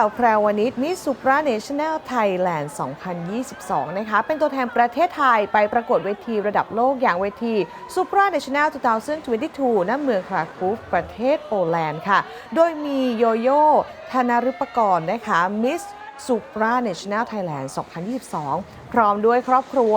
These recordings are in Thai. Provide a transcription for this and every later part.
าวแพรวนิชมิสซูปราเนชั่นแนลไทยแลนด์ 2022 นะคะ เป็นตัวแทนประเทศไทยไปประกวดเวทีระดับโลกอย่างเวที Supra National 2022 ณ เมืองคราคูฟประเทศโปแลนด์ค่ะ โดยมีโยโย่ธนารุปกรณ์นะคะมิส s u p r a National Thailand 2022 พร้อมด้วยครอบครัว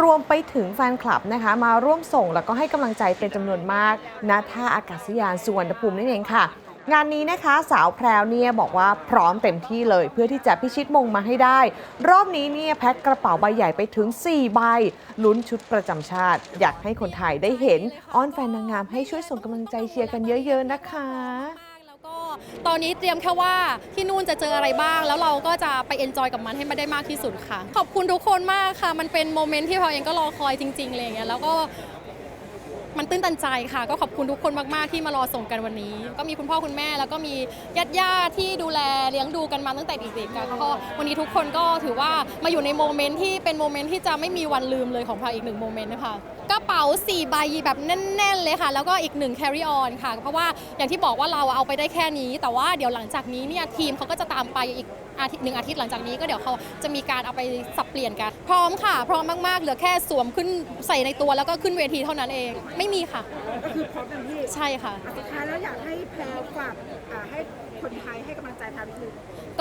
รวมไปถึงแฟนคลับนะคะ มาร่วมส่งแล้วก็ให้กำลังใจเป็นจำนวนมากณท่าอากาศยานสุวรรณภูมินั่นเองค่ะ งานนี้นะคะสาวแพรวเนี่ยบอกว่าพร้อมเต็มที่เลย เพื่อที่จะพิชิตมงมาให้ได้ รอบนี้เนี่ยแพ็คกระเป๋าใบใหญ่ไปถึง 4 ใบลุ้นชุดประจำชาติ อยากให้คนไทยได้เห็น อ้อนแฟนนางงามให้ช่วยส่งกำลังใจเชียร์กันเยอะ ๆ นะคะแล้วก็ตอนนี้เตรียมแค่ว่าที่นู่นจะเจออะไรบ้าง แล้วเราก็จะไปเอนจอยกับมันให้มันได้มากที่สุดค่ะ ขอบคุณทุกคนมากค่ะ มันเป็นโมเมนต์ที่เราเองก็รอคอยจริงๆเลยางเงี้ยแล้วก็ มันตื้นตันใจค่ะ ก็ขอบคุณทุกคนมากๆที่มารอส่งกันวันนี้ ก็มีคุณพ่อคุณแม่แล้วก็มีญาติญาติที่ดูแลเลี้ยงดูกันมาตั้งแต่เด็กๆค่ะก็วันนี้ทุกคนก็ถือว่ามาอยู่ในโมเมนต์ที่เป็นโมเมนต์ที่จะไม่มีวันลืมเลยของพาอีกหนึ่งโมเมนต์นะคะ กระเป๋า4ใบแบบแน่น ๆ เลยค่ะ แล้วก็อีกหนึ่ง carry on ค่ะ เพราะว่าอย่างที่บอกว่าเราเอาไปได้แค่นี้ แต่ว่าเดี๋ยวหลังจากนี้เนี่ยทีมเขาก็จะตามไปอีกอาทิตย์หนึ่งอาทิตย์หลังจากนี้ก็เดี๋ยวเขาจะมีการเอาไปสับเปลี่ยนกัน พร้อมค่ะ พร้อมมาก ๆ เหลือแค่สวมขึ้นใส่ในตัวแล้วก็ขึ้นเวทีเท่านั้นเอง ไม่มีค่ะคือพร้อมเต็มที่ใช่ค่ะ สุดท้ายแล้วอยากให้แพรวฝากอ่าให้คนไทยให้กำลังใจแพรวนิดนึง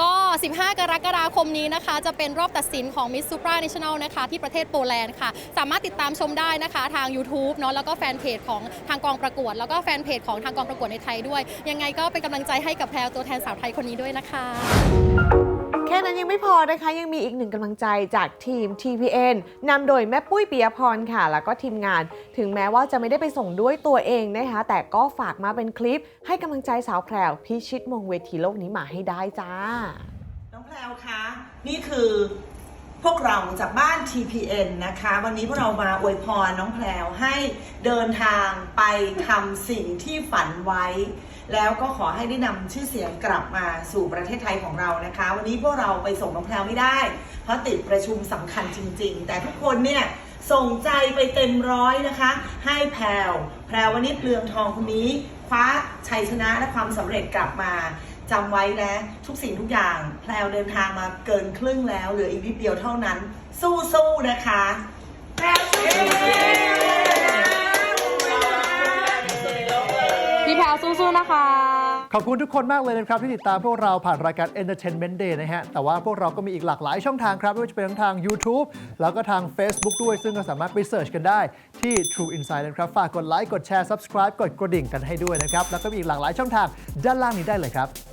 ก็ 15 กรกฎาคมนี้นะคะ จะเป็นรอบตัดสินของ Miss Supra National นะคะ ที่ประเทศโปแลนด์ค่ะ สามารถติดตามชมได้นะคะทาง YouTube เนาะแล้วก็แฟนเพจของทางกองประกวด แล้วก็แฟนเพจของทางกองประกวดในไทยด้วย ยังไงก็เป็นกำลังใจให้กับแพรวตัวแทนสาวไทยคนนี้ด้วยนะคะ แค่นั้นยังไม่พอนะคะ ยังมีอีกหนึ่งกำลังใจจากทีม TPN นำโดยแม่ปุ้ยปิยพรค่ะ แล้วก็ทีมงาน ถึงแม้ว่าจะไม่ได้ไปส่งด้วยตัวเองนะคะ แต่ก็ฝากมาเป็นคลิปให้กำลังใจสาวแพรวพิชิตมงเวทีโลกนี้มาให้ได้จ้า แพรวคะนี่คือพวกเราจากบ้าน TPN นะคะ วันนี้พวกเรามาอวยพรน้องแพรวให้เดินทางไปทำสิ่งที่ฝันไว้ แล้วก็ขอให้ได้นำชื่อเสียงกลับมาสู่ประเทศไทยของเรานะคะ วันนี้พวกเราไปส่งน้องแพรวไม่ได้ เพราะติดประชุมสำคัญจริง ๆ แต่ทุกคนเนี่ยส่งใจไปเต็มร้อยนะคะ ให้แพรวแพรววันนี้เปลืองทองคนนี้ คว้าชัยชนะและความสำเร็จกลับมา จำไว้นะ ทุกสิ่งทุกอย่างแพลวเดินทางมาเกินครึ่งแล้ว เหลืออีกนิดเดียวเท่านั้น สู้ๆนะคะแพลวสู้พี่แพรวสู้ๆนะคะ ขอบคุณทุกคนมากเลยนะครับ ที่ติดตามพวกเราผ่านรายการ Entertainment Day นะฮะ แต่ว่าพวกเราก็มีอีกหลากหลายช่องทางครับ ไม่ว่าจะเป็นทั้งทาง YouTube แล้วก็ทาง Facebook ด้วย ซึ่งก็สามารถไปเสิร์ชกันได้ที่ True Insight นะครับ ฝากกดไลค์ กดแชร์ Subscribe กดกระดิ่งกันให้ด้วยนะครับ แล้วก็มีอีกหลากหลายช่องทางด้านล่างนี้ได้เลยครับ